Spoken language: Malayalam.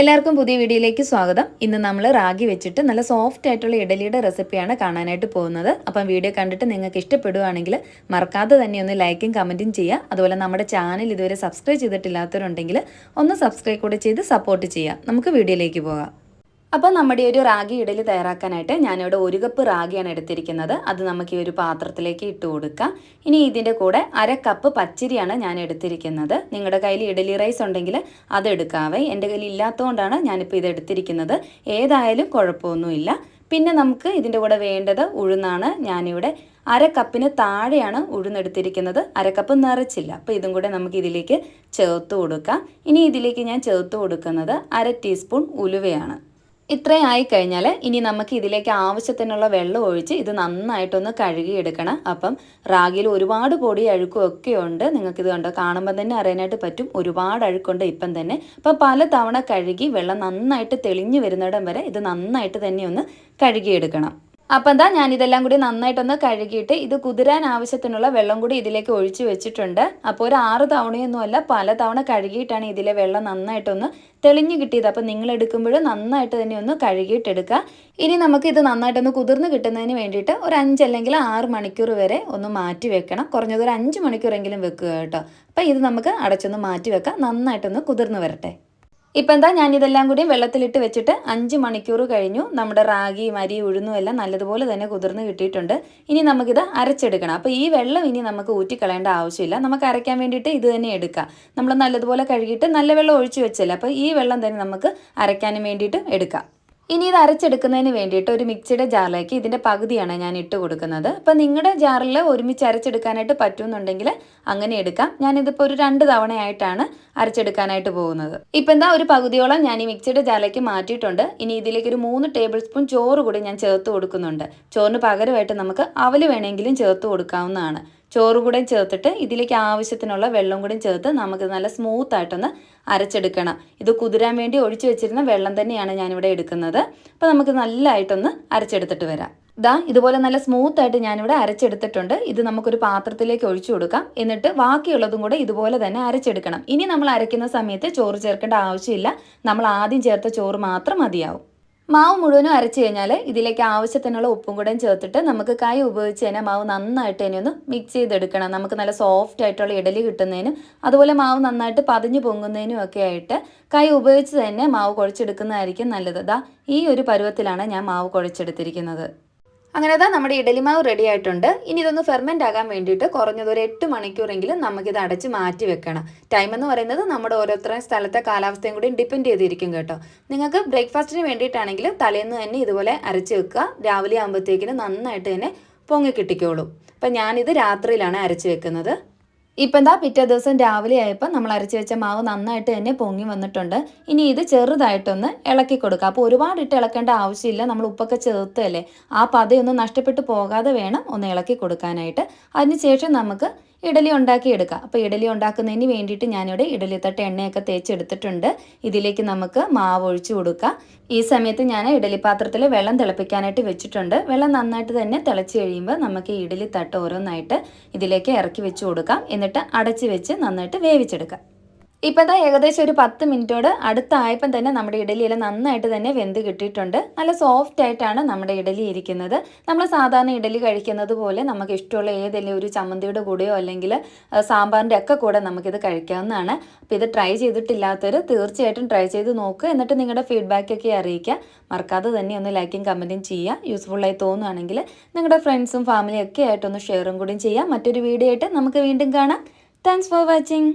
എല്ലാവർക്കും പുതിയ വീഡിയോയിലേക്ക് സ്വാഗതം. ഇന്ന് നമ്മൾ റാഗി വെച്ചിട്ട് നല്ല സോഫ്റ്റ് ആയിട്ടുള്ള ഇഡലിയുടെ റെസിപ്പിയാണ് കാണാനായിട്ട് പോകുന്നത്. അപ്പം വീഡിയോ കണ്ടിട്ട് നിങ്ങൾക്ക് ഇഷ്ടപ്പെടുവാണെങ്കിൽ മറക്കാതെ തന്നെ ഒന്ന് ലൈക്കും കമന്റും ചെയ്യുക. അതുപോലെ നമ്മുടെ ചാനൽ ഇതുവരെ സബ്സ്ക്രൈബ് ചെയ്തിട്ടില്ലാത്തവരുണ്ടെങ്കിൽ ഒന്ന് സബ്സ്ക്രൈബ് കൂടെ ചെയ്ത് സപ്പോർട്ട് ചെയ്യുക. നമുക്ക് വീഡിയോയിലേക്ക് പോകാം. അപ്പോൾ നമ്മുടെ ഒരു റാഗി ഇഡലി തയ്യാറാക്കാനായിട്ട് ഞാനിവിടെ ഒരു കപ്പ് റാഗിയാണ് എടുത്തിരിക്കുന്നത്. അത് നമുക്ക് ഈ ഒരു പാത്രത്തിലേക്ക് ഇട്ട് കൊടുക്കാം. ഇനി ഇതിന്റെ കൂടെ അര കപ്പ് പച്ചരിയാണ് ഞാൻ എടുത്തിരിക്കുന്നത്. നിങ്ങളുടെ കയ്യിൽ ഇഡലി റൈസ് ഉണ്ടെങ്കിൽ അത് എടുക്കാവേ. എന്റെ കയ്യിൽ ഇല്ലാത്തതുകൊണ്ടാണ് ഞാനിപ്പോൾ ഇത് എടുത്തിരിക്കുന്നത്. ഏതായാലും കുഴപ്പമൊന്നുമില്ല. പിന്നെ നമുക്ക് ഇതിന്റെ കൂടെ വേണ്ടത് ഉഴുന്നാണ്. ഞാനിവിടെ അര കപ്പിന് താഴെയാണ് ഉഴുന്നെടുത്തിരിക്കുന്നത് അരക്കപ്പ് കപ്പ് നിറച്ചില്ല. അപ്പോൾ ഇതും കൂടെ നമുക്ക് ഇതിലേക്ക് ചേർത്ത് കൊടുക്കാം. ഇനി ഇതിലേക്ക് ഞാൻ ചേർത്ത് കൊടുക്കുന്നത് അര ടീസ്പൂൺ ഉലുവയാണ്. ഇത്രയും ആയി കഴിഞ്ഞാൽ ഇനി നമുക്ക് ഇതിലേക്ക് ആവശ്യത്തിനുള്ള വെള്ളം ഒഴിച്ച് ഇത് നന്നായിട്ടൊന്ന് കഴുകിയെടുക്കണം. അപ്പം റാഗിയിൽ ഒരുപാട് പൊടി അഴുക്കും ഒക്കെ ഉണ്ട്. ഇത് കണ്ടോ? കാണുമ്പോൾ തന്നെ അറിയാനായിട്ട് പറ്റും. ഒരുപാട് അഴുക്കുണ്ട് ഇപ്പം തന്നെ. അപ്പം പല തവണ കഴുകി വെള്ളം നന്നായിട്ട് തെളിഞ്ഞു വരുന്നിടം വരെ ഇത് നന്നായിട്ട് തന്നെ ഒന്ന് കഴുകിയെടുക്കണം. അപ്പം എന്താ ഞാൻ ഇതെല്ലാം കൂടി നന്നായിട്ടൊന്ന് കഴുകിയിട്ട് ഇത് കുതിരാൻ ആവശ്യത്തിനുള്ള വെള്ളം കൂടി ഇതിലേക്ക് ഒഴിച്ചു വെച്ചിട്ടുണ്ട്. അപ്പോൾ ഒരു ആറ് തവണയൊന്നുമല്ല പല തവണ കഴുകിയിട്ടാണ് ഇതിലെ വെള്ളം നന്നായിട്ടൊന്ന് തെളിഞ്ഞു കിട്ടിയത്. അപ്പം നിങ്ങൾ എടുക്കുമ്പോഴും നന്നായിട്ട് തന്നെ ഒന്ന് കഴുകിയിട്ടെടുക്കുക. ഇനി നമുക്ക് ഇത് നന്നായിട്ടൊന്ന് കുതിർന്ന് കിട്ടുന്നതിന് വേണ്ടിയിട്ട് ഒരു അഞ്ച് അല്ലെങ്കിൽ ആറ് മണിക്കൂർ വരെ ഒന്ന് മാറ്റി വെക്കണം. കുറഞ്ഞത് ഒരു അഞ്ച് മണിക്കൂറെങ്കിലും വെക്കുക കേട്ടോ. അപ്പം ഇത് നമുക്ക് അടച്ചൊന്ന് മാറ്റി വെക്കാം. നന്നായിട്ടൊന്ന് കുതിർന്ന് വരട്ടെ. ഇപ്പം എന്താ ഞാൻ ഇതെല്ലാം കൂടി വെള്ളത്തിലിട്ട് വെച്ചിട്ട് അഞ്ച് മണിക്കൂർ കഴിഞ്ഞു. നമ്മുടെ റാഗി മരി ഉഴുന്നും എല്ലാം നല്ലതുപോലെ തന്നെ കുതിർന്ന് കിട്ടിയിട്ടുണ്ട്. ഇനി നമുക്കിത് അരച്ചെടുക്കണം. അപ്പോൾ ഈ വെള്ളം ഇനി നമുക്ക് ഊറ്റിക്കളയേണ്ട ആവശ്യമില്ല. നമുക്ക് അരയ്ക്കാൻ വേണ്ടിയിട്ട് ഇത് തന്നെ എടുക്കാം. നമ്മൾ നല്ലതുപോലെ കഴുകിയിട്ട് നല്ല വെള്ളം ഒഴിച്ചു വെച്ചല്ലേ? അപ്പോൾ ഈ വെള്ളം തന്നെ നമുക്ക് അരയ്ക്കാനും വേണ്ടിയിട്ട് എടുക്കാം. ഇനി ഇത് അരച്ചെടുക്കുന്നതിന് വേണ്ടിയിട്ട് ഒരു മിക്സിയുടെ ജാറിലേക്ക് ഇതിന്റെ പകുതിയാണ് ഞാൻ ഇട്ട് കൊടുക്കുന്നത്. അപ്പോൾ നിങ്ങളുടെ ജാറിൽ ഒരുമിച്ച് അരച്ചെടുക്കാനായിട്ട് പറ്റുമെന്നുണ്ടെങ്കിൽ അങ്ങനെ എടുക്കാം. ഞാനിതിപ്പോൾ ഒരു രണ്ട് തവണയായിട്ടാണ് അരച്ചെടുക്കാനായിട്ട് പോകുന്നത്. ഇപ്പം എന്താ ഒരു പകുതിയോളം ഞാൻ ഈ മിക്സിയുടെ ജാറിലേക്ക് മാറ്റിയിട്ടുണ്ട്. ഇനി ഇതിലേക്ക് ഒരു മൂന്ന് ടേബിൾ സ്പൂൺ ചോറ് കൂടി ഞാൻ ചേർത്ത് കൊടുക്കുന്നുണ്ട്. ചോറിന് പകരമായിട്ട് നമുക്ക് അവൽ വേണമെങ്കിലും ചേർത്ത് കൊടുക്കാവുന്നതാണ്. ചോറ് കൂടെ ചേർത്തിട്ട് ഇതിലേക്ക് ആവശ്യത്തിനുള്ള വെള്ളം കൂടെ ചേർത്ത് നമുക്ക് നല്ല സ്മൂത്ത് ആയിട്ടൊന്ന് അരച്ചെടുക്കണം. ഇത് കുതിരാൻ വേണ്ടി ഒഴിച്ചു വെച്ചിരുന്ന വെള്ളം തന്നെയാണ് ഞാനിവിടെ എടുക്കുന്നത്. അപ്പോൾ നമുക്ക് നല്ലതായിട്ടൊന്ന് അരച്ചെടുത്തിട്ട് വരാം. ദാ ഇതുപോലെ നല്ല സ്മൂത്ത് ആയിട്ട് ഞാനിവിടെ അരച്ചെടുത്തിട്ടുണ്ട്. ഇത് നമുക്കൊരു പാത്രത്തിലേക്ക് ഒഴിച്ചു കൊടുക്കാം. എന്നിട്ട് ബാക്കിയുള്ളതും കൂടെ ഇതുപോലെ തന്നെ അരച്ചെടുക്കണം. ഇനി നമ്മൾ അരയ്ക്കുന്ന സമയത്ത് ചോറ് ചേർക്കേണ്ട ആവശ്യമില്ല. നമ്മൾ ആദ്യം ചേർത്ത ചോറ് മാത്രം മതിയാവും. മാവ് മുഴുവനും അരച്ച് കഴിഞ്ഞാൽ ഇതിലേക്ക് ആവശ്യത്തിനുള്ള ഉപ്പും കൂടെ ചേർത്തിട്ട് നമുക്ക് കൈ ഉപയോഗിച്ച് തന്നെ മാവ് നന്നായിട്ട് ഇനി ഒന്ന് മിക്സ് ചെയ്തെടുക്കണം. നമുക്ക് നല്ല സോഫ്റ്റ് ആയിട്ടുള്ള ഇഡലി കിട്ടുന്നതിനും അതുപോലെ മാവ് നന്നായിട്ട് പതിഞ്ഞു പൊങ്ങുന്നതിനും ഒക്കെ ആയിട്ട് കൈ ഉപയോഗിച്ച് തന്നെ മാവ് കുഴച്ചെടുക്കുന്നതായിരിക്കും നല്ലത്. ദാ ഈ ഒരു പരുവത്തിലാണ് ഞാൻ മാവ് കുഴച്ചെടുത്തിരിക്കുന്നത്. അങ്ങനെ അതാ നമ്മുടെ ഇഡലിമാവ് റെഡി ആയിട്ടുണ്ട്. ഇനി ഇതൊന്ന് ഫെർമെന്റ് ആകാൻ വേണ്ടിയിട്ട് കുറഞ്ഞത് ഒരു എട്ട് മണിക്കൂറെങ്കിലും നമുക്കിത് അടച്ച് മാറ്റി വെക്കണം. ടൈം എന്ന് പറയുന്നത് നമ്മുടെ ഓരോരുത്തരുടെയും സ്ഥലത്തെ കാലാവസ്ഥയും കൂടി ഡിപ്പെൻഡ് ചെയ്തിരിക്കും കേട്ടോ. നിങ്ങൾക്ക് ബ്രേക്ക്ഫാസ്റ്റിന് വേണ്ടിയിട്ടാണെങ്കിൽ തലേന്ന് തന്നെ ഇതുപോലെ അരച്ച് വെക്കുക. രാവിലെ ആകുമ്പോഴത്തേക്കിന് നന്നായിട്ട് തന്നെ പൊങ്ങി കിട്ടിക്കോളും. അപ്പം ഞാനിത് രാത്രിയിലാണ് അരച്ച് വെക്കുന്നത്. ഇപ്പം എന്താ പിറ്റേ ദിവസം രാവിലെ ആയപ്പോൾ നമ്മൾ അരച്ച് വെച്ച മാവ് നന്നായിട്ട് തന്നെ പൊങ്ങി വന്നിട്ടുണ്ട്. ഇനി ഇത് ചെറുതായിട്ടൊന്ന് ഇളക്കി കൊടുക്കുക അപ്പോൾ ഒരുപാട് ഇട്ട് ഇളക്കേണ്ട ആവശ്യമില്ല. നമ്മൾ ഉപ്പൊക്കെ ചേർത്തല്ലേ? ആ പതയൊന്നും നഷ്ടപ്പെട്ടു പോകാതെ വേണം ഒന്ന് ഇളക്കി കൊടുക്കാനായിട്ട്. അതിനുശേഷം നമുക്ക് ഇഡലി ഉണ്ടാക്കിയെടുക്കുക അപ്പോൾ ഇഡലി ഉണ്ടാക്കുന്നതിന് വേണ്ടിയിട്ട് ഞാനിവിടെ ഇഡലി തട്ട് എണ്ണയൊക്കെ തേച്ചെടുത്തിട്ടുണ്ട്. ഇതിലേക്ക് നമുക്ക് മാവ് ഒഴിച്ചു കൊടുക്കുക ഈ സമയത്ത് ഞാൻ ഇഡലി പാത്രത്തിൽ വെള്ളം തിളപ്പിക്കാനായിട്ട് വെച്ചിട്ടുണ്ട്. വെള്ളം നന്നായിട്ട് തന്നെ തിളച്ച് കഴിയുമ്പോൾ നമുക്ക് ഇഡലി തട്ട് ഓരോന്നായിട്ട് ഇതിലേക്ക് ഇറക്കി വെച്ച് കൊടുക്കാം. എന്നിട്ട് അടച്ച് വെച്ച് നന്നായിട്ട് വേവിച്ചെടുക്കാം. ഇപ്പം തന്നെ ഏകദേശം ഒരു പത്ത് മിനിറ്റോട് അടുത്തായപ്പം തന്നെ നമ്മുടെ ഇഡലിയെല്ലാം നന്നായിട്ട് തന്നെ വെന്ത് കിട്ടിയിട്ടുണ്ട്. നല്ല സോഫ്റ്റ് ആയിട്ടാണ് നമ്മുടെ ഇഡലി ഇരിക്കുന്നത്. നമ്മൾ സാധാരണ ഇഡലി കഴിക്കുന്നത് പോലെ നമുക്ക് ഇഷ്ടമുള്ള ഏതെങ്കിലും ഒരു ചമ്മന്തിയുടെ കൂടെയോ അല്ലെങ്കിൽ സാമ്പാറിന്റെ ഒക്കെ കൂടെ നമുക്കിത് കഴിക്കാവുന്നതാണ്. അപ്പോൾ ഇത് ട്രൈ ചെയ്തിട്ടില്ലാത്തവർ തീർച്ചയായിട്ടും ട്രൈ ചെയ്ത് നോക്കുക എന്നിട്ട് നിങ്ങളുടെ ഫീഡ്ബാക്കൊക്കെ അറിയിക്കുക. മറക്കാതെ തന്നെ ഒന്ന് ലൈക്കും കമന്റും ചെയ്യുക. യൂസ്ഫുള്ളായി തോന്നുകയാണെങ്കിൽ നിങ്ങളുടെ ഫ്രണ്ട്സും ഫാമിലിയൊക്കെ ആയിട്ടൊന്ന് ഷെയറും കൂടിയും ചെയ്യുക. മറ്റൊരു വീഡിയോ ആയിട്ട് നമുക്ക് വീണ്ടും കാണാം. Thanks for watching